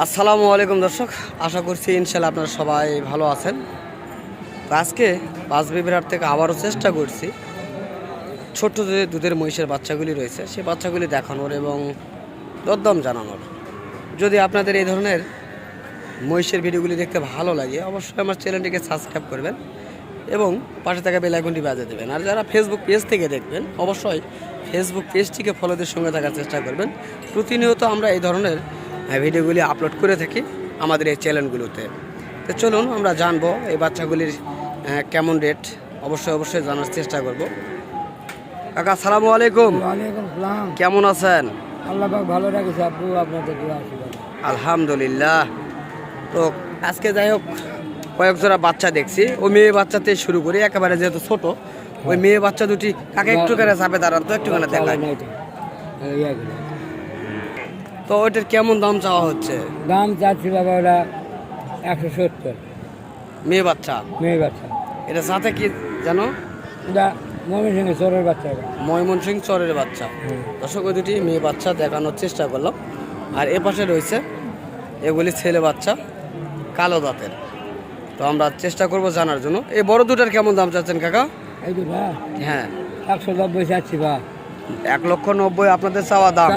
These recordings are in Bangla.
আসসালামু আলাইকুম দর্শক, আশা করছি ইনশাল্লাহ আপনারা সবাই ভালো আছেন। আজকে পাঁচ বিবিরহাট থেকে আবারও চেষ্টা করছি, ছোট্ট যে দুধের মহিষের বাচ্চাগুলি রয়েছে, সেই বাচ্চাগুলি দেখানোর এবং দরদাম জানানোর। যদি আপনাদের এই ধরনের মহিষের ভিডিওগুলি দেখতে ভালো লাগে, অবশ্যই আমার চ্যানেলটিকে সাবস্ক্রাইব করবেন এবং পাশে থাকা বেলাইকনটি বাজিয়ে দেবেন। আর যারা ফেসবুক পেজ থেকে দেখবেন, অবশ্যই ফেসবুক পেজটিকে ফলোদের সঙ্গে থাকার চেষ্টা করবেন। প্রতিনিয়ত আমরা এই ধরনের ভিডিওগুলি আপলোড করে থাকি আমাদের এই চ্যানেলগুলোতে তো চলুন আমরা জানব এই বাচ্চাগুলির কেমন রেট অবশ্যই অবশ্যই জানার চেষ্টা করব কাকা সালামু আলাইকুম কেমন আছেন আল্লাহ ভালো রাখেছে আপু আপনাদের আলহামদুলিল্লাহ তো আজকে যাই হোক কয়েক জোড়া বাচ্চা দেখছি ওই মেয়ে বাচ্চাতে শুরু করি একেবারে যেহেতু ছোট ওই মেয়ে বাচ্চা দুটি কাকে একটু করে চাপে দাঁড়ান তো একটু করে দেখায় তো। ওইটার কেমন দাম চাওয়া হচ্ছে? দাম চাচ্ছি বাবা ওরা একশো সত্তর। মেয়ে বাচ্চা? মেয়ে বাচ্চা। এটা সাথে কি জানো? এটা সঙ্গে চোরের বাচ্চা ময়মনসিং চরের বাচ্চা। দর্শক ওই দুটি মেয়ে বাচ্চা দেখানোর চেষ্টা করলাম। আর এ পাশে রয়েছে এগুলি ছেলে বাচ্চা কালো দাঁতের। তো আমরা চেষ্টা করব জানার জন্য। এই বড় দুটার কেমন দাম চাচ্ছেন কাকা? এই দুটা? হ্যাঁ। একশো নব্বই চাচ্ছি বা। এক লক্ষ নব্বই আপনাদের চাওয়া দাম।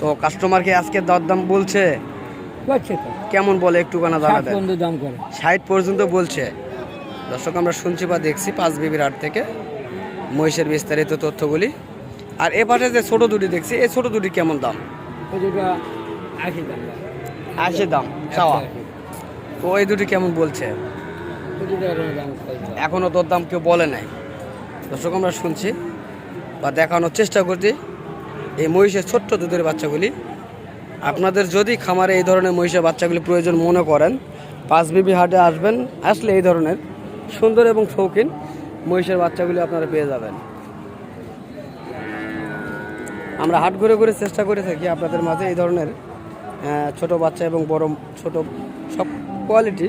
তো কাস্টমারকে আজকে দরদাম বলছে? তো। কেমন বলে একটু কানা পর্যন্ত দাম করে। ষাট পর্যন্ত বলছে। দর্শক আমরা শুনছি বা দেখছি পাঁচ বিবির হাট থেকে মহিষের বিস্তারিত তথ্যগুলি। আর এ পাশে যে ছোটো দুটি দেখছি এই ছোটো দুটি কেমন দাম? আশি দাম বা। আশি দাম চাওয়া। তো এই দুটি কেমন বলছে। এখনও তোর দাম কেউ বলে নাই। দর্শক আমরা শুনছি বা দেখানোর চেষ্টা করছি। এই মহিষের ছোট্ট দুধের বাচ্চাগুলি। আপনাদের যদি খামারে এই ধরনের মহিষের বাচ্চাগুলি প্রয়োজন মনে করেন, পাঁচ বিবি হাটে আসবেন, আসলে এই ধরনের সুন্দর এবং শৌখিন মহিষের বাচ্চাগুলি আপনারা পেয়ে যাবেন। আমরা হাট ঘুরে ঘুরে চেষ্টা করে থাকি আপনাদের মাঝে এই ধরনের ছোট বাচ্চা এবং বড়, ছোট সব কোয়ালিটি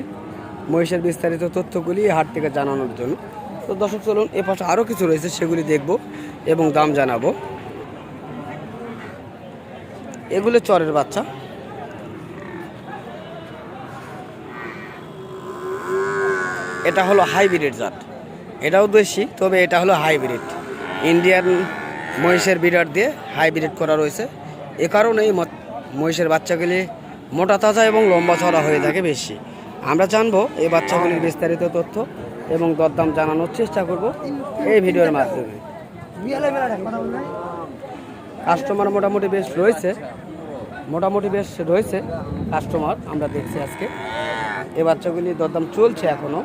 মহিষের বিস্তারিত তথ্যগুলি হাট থেকে জানানোর জন্য। তো দর্শক, চলুন এ পাশে আরও কিছু রয়েছে, সেগুলি দেখব এবং দাম জানাব। এগুলো চরের বাচ্চা। এটা হলো হাইব্রিড জাত। এটাও দেশি, তবে এটা হলো হাইব্রিড। ইন্ডিয়ান মহিষের বিরাট দিয়ে হাইব্রিড করা রয়েছে। এ কারণেই মহিষের বাচ্চাগুলি মোটা তাজা এবং লম্বা চড়া হয়ে থাকে বেশি। আমরা জানব এই বাচ্চাগুলির বিস্তারিত তথ্য এবং দরদাম জানানোর চেষ্টা করব এই ভিডিওর মাধ্যমে। কাস্টমার মোটামুটি বেশ রয়েছে। মোটামুটি বেশ রয়েছে কাস্টমার আমরা দেখছি আজকে। এ বাচ্চাগুলি দরদাম চলছে এখনও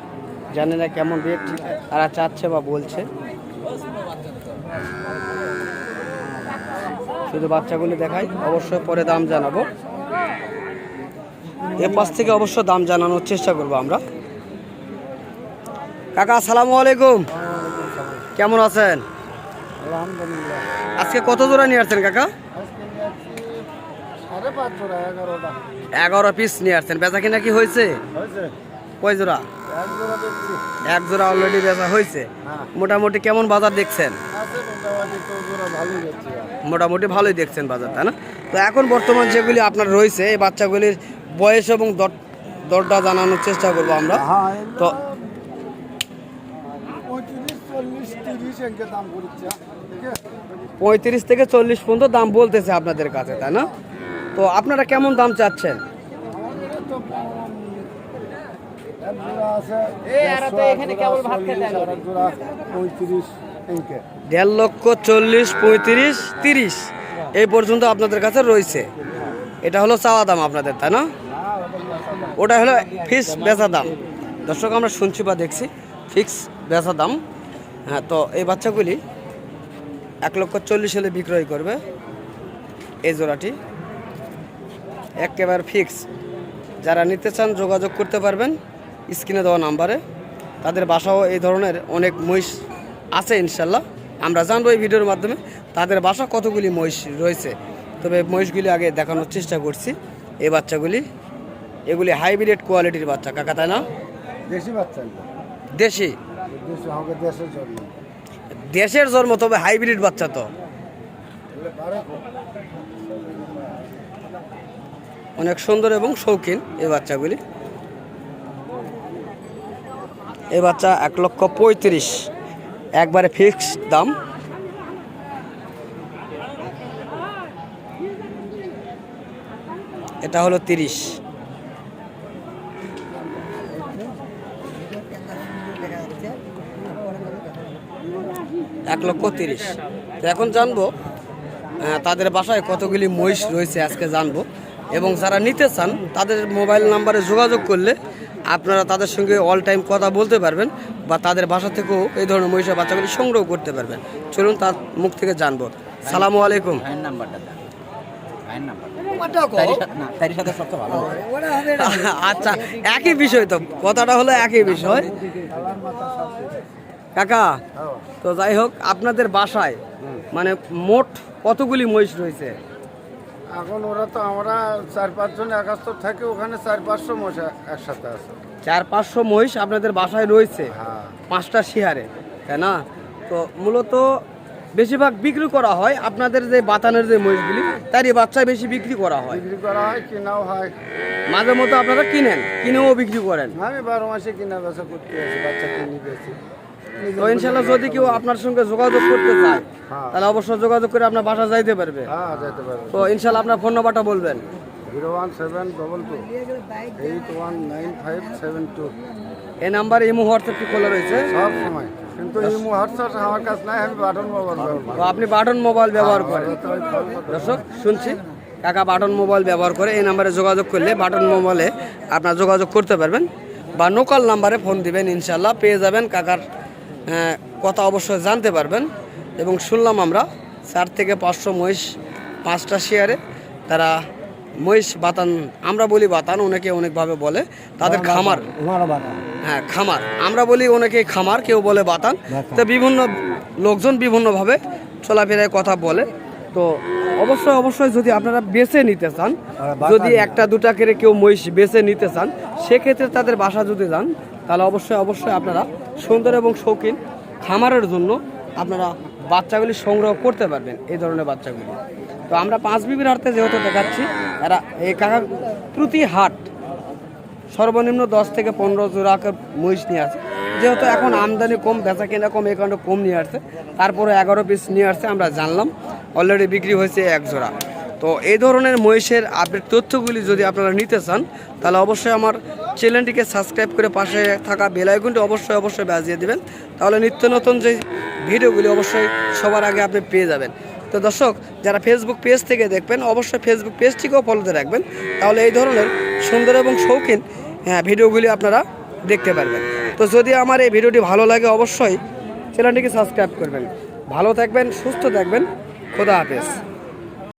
জানি না কেমন রেট তারা চাচ্ছে বা বলছে। শুধু বাচ্চাগুলি দেখাই, অবশ্যই পরে দাম জানাব। এ পাশ থেকে অবশ্য দাম জানানোর চেষ্টা করব আমরা। কাকা, আসসালামু আলাইকুম। কেমন আছেন? আলহামদুলিল্লাহ। আজকে কত জোড়া নিয়ে আসছেন কাকা? এগারো পিস নিয়ে আসছেন। বেচা কিনা কি হয়েছে? কয় জোড়া? এক জোড়া অলরেডি বেচা হয়েছে। হ্যাঁ। মোটামুটি কেমন বাজার দেখছেন? মোটামুটি ভালোই দেখছেন বাজার তাই না? তো এখন বর্তমান যেগুলি আপনার রয়েছে এই বাচ্চাগুলির বয়স এবং দর- দরটা জানানোর চেষ্টা করব আমরা। হ্যাঁ তো পঁয়ত্রিশ থেকে চল্লিশ পর্যন্ত দাম বলতেছে আপনাদের কাছে তাই না? তো আপনারা কেমন দাম চাচ্ছেন? দেড় লক্ষ চল্লিশ পঁয়ত্রিশ তিরিশ এই পর্যন্ত আপনাদের কাছে রয়েছে। এটা হলো চাওয়া দাম আপনাদের তাই না? ওটা হলো ফিক্স বেচা দাম। দর্শক আমরা শুনছি বা দেখছি ফিক্স বেচা দাম। হ্যাঁ তো এই বাচ্চাগুলি এক লক্ষ চল্লিশ হলে বিক্রয় করবে এই জোড়াটি। একেবারে ফিক্স যারা নিতে চান যোগাযোগ করতে পারবেন স্ক্রিনে দেওয়া নাম্বারে। তাদের বাসাও এই ধরনের অনেক মহিষ আছে ইনশাল্লাহ। আমরা জানব এই ভিডিওর মাধ্যমে তাদের বাসা কতগুলি মহিষ রয়েছে। তবে মহিষগুলি আগে দেখানোর চেষ্টা করছি। এই বাচ্চাগুলি এগুলি হাইব্রিড কোয়ালিটির বাচ্চা। কাকা তাই না? দেশি বাচ্চা দেশি? দেশের জন্ম, তবে হাইব্রিড বাচ্চা তো। অনেক সুন্দর এবং শৌখিন এই বাচ্চাগুলি। এই বাচ্চা এক লক্ষ পঁয়ত্রিশ। একবারে ফিক্সড দাম। এটা হলো তিরিশ। এক লক্ষ তিরিশ। তো এখন জানব তাদের বাসায় কতগুলি মহিষ রয়েছে আজকে জানব। এবং যারা নিতে চান তাদের মোবাইল নাম্বারে যোগাযোগ করলে আপনারা তাদের সঙ্গে অল টাইম কথা বলতে পারবেন বা তাদের বাসা থেকেও এই ধরনের মহিষের বাচ্চাগুলি সংগ্রহ করতে পারবেন। চলুন তার মুখ থেকে জানব। সালামু আলাইকুম। আচ্ছা একই বিষয় তো কথাটা হলো একই বিষয়। কাকা তো যাই হোক আপনাদের বাসায় মানে মোট কতগুলি মহিষ রয়েছে? এখন ওরা তো আমরা চার পাঁচজন একাত্তর থাকে ওখানে চার পাঁচশো মশা একসাথে আছে। চার পাঁচশো মহিষ আপনাদের বাসায় রয়েছে? হ্যাঁ। পাঁচটা শিহারে তাই না? তো মূলত বেশিরভাগ বিক্রি করা হয় আপনাদের যে বাতানের যে মহিষগুলি তারই বাচ্চায় বেশি বিক্রি করা হয়। বিক্রি করা হয় কেনাও হয়। মাঝে মতো আপনারা কিনেন কিনেও বিক্রি করেন। আমি বারো মাসে কিনা বেচা করতে বাচ্চা কিনি বেশি তো ইনশাল্লাহ যদি কেউ আপনার সঙ্গে যোগাযোগ করতে চায় হ্যাঁ। তাহলে অবশ্যই যোগাযোগ করে আপনার বাসা যাইতে পারবে। হ্যাঁ তো ইনশাল্লাহ আপনার ফোন নাম্বারটা বলবেন। Zero one seven double two eight one nine five seven two. এই নাম্বারে ইমো হোয়াটসঅ্যাপ কি খোলা রয়েছে? সব সময়। কিন্তু এই মুহূর্তে আমার কাছে নাই আমি বাটন ব্যবহার তো আপনি বাটন মোবাইল ব্যবহার করেন। দর্শক শুনছি। কাকা বাটন মোবাইল ব্যবহার করে এই নাম্বারে যোগাযোগ করলে বাটন মোবাইলে আপনার যোগাযোগ করতে পারবেন। বা লোকাল নাম্বারে ফোন দিবেন ইনশাল্লাহ পেয়ে যাবেন কাকার কথা অবশ্যই জানতে পারবেন। এবং শুনলাম আমরা চার থেকে পাঁচশো মহিষ পাঁচটা শেয়ারে তারা মহিষ বাতান আমরা বলি বাতান অনেকে অনেকভাবে বলে তাদের খামার। হ্যাঁ খামার। আমরা বলি অনেকে খামার কেউ বলে বাতান। তো বিভিন্ন লোকজন বিভিন্নভাবে চলাফেরায় কথা বলে। তো অবশ্যই অবশ্যই যদি আপনারা বেছে নিতে চান যদি একটা দুটা করে কেউ মহিষ বেছে নিতে চান সেক্ষেত্রে তাদের বাসা যদি যান তাহলে অবশ্যই অবশ্যই আপনারা সুন্দর এবং শৌখিন খামারের জন্য আপনারা বাচ্চাগুলি সংগ্রহ করতে পারবেন, এই ধরনের বাচ্চাগুলি। তো আমরা পাঁচ বিবির হাটতে যেহেতু দেখাচ্ছি, এরা এই কাকা প্রতি হাট সর্বনিম্ন দশ থেকে পনেরো জোড়া মহিষ নিয়ে আসে। যেহেতু এখন আমদানি কম বেচা কেনা কম, এই কারণে কম নিয়ে আসছে তারপরে এগারো পিস নিয়ে আসছে আমরা জানলাম। অলরেডি বিক্রি হয়েছে এক জোড়া। তো এই ধরনের মহিষের আপডেট তথ্যগুলি যদি আপনারা নিতে চান, তাহলে অবশ্যই আমার চ্যানেলটিকে সাবস্ক্রাইব করে পাশে থাকা বেল আইকনটি অবশ্যই অবশ্যই বাজিয়ে দেবেন। তাহলে নিত্য নতুন যে ভিডিওগুলি অবশ্যই সবার আগে আপনি পেয়ে যাবেন। তো দর্শক, যারা ফেসবুক পেজ থেকে দেখবেন, অবশ্যই ফেসবুক পেজটিকেও ফলোতে রাখবেন। তাহলে এই ধরনের সুন্দর এবং শৌখিন হ্যাঁ ভিডিওগুলি আপনারা দেখতে পারবেন। তো যদি আমার এই ভিডিওটি ভালো লাগে, অবশ্যই চ্যানেলটিকে সাবস্ক্রাইব করবেন। ভালো থাকবেন, সুস্থ থাকবেন। খোদা হাফেজ।